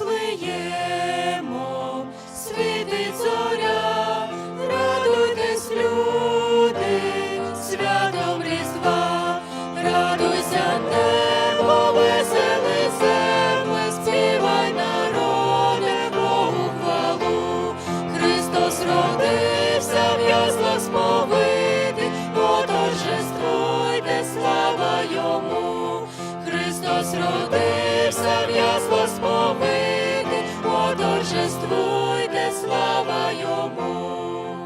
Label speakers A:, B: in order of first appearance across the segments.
A: Вифлеємо, світить зоря, радуйтесь, люди, святом різдва, радуйся небо, весели земле, співай народе, Богу хвалу, Христос родився, в яслах сповити, Отожествуйте слава йому, Христос родився. Торжествуйте, слава йому,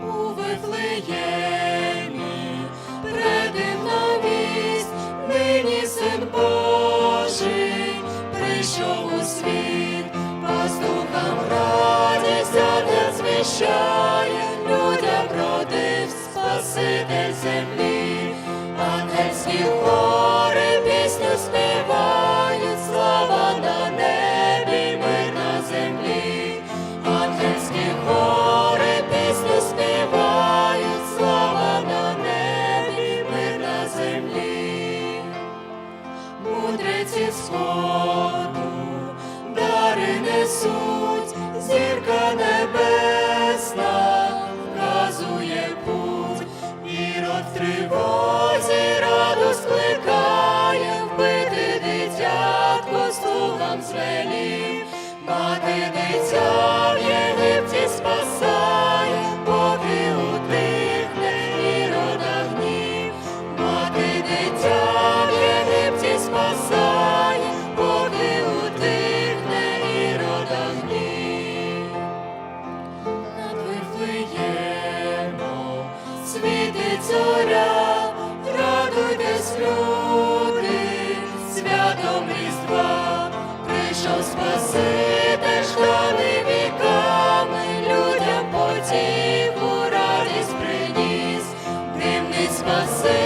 A: у Вифлеємі предивна вість, нині син Божий, прийшов у світ, пастухам радість, не звіщав. Господу дари несу. The Eve.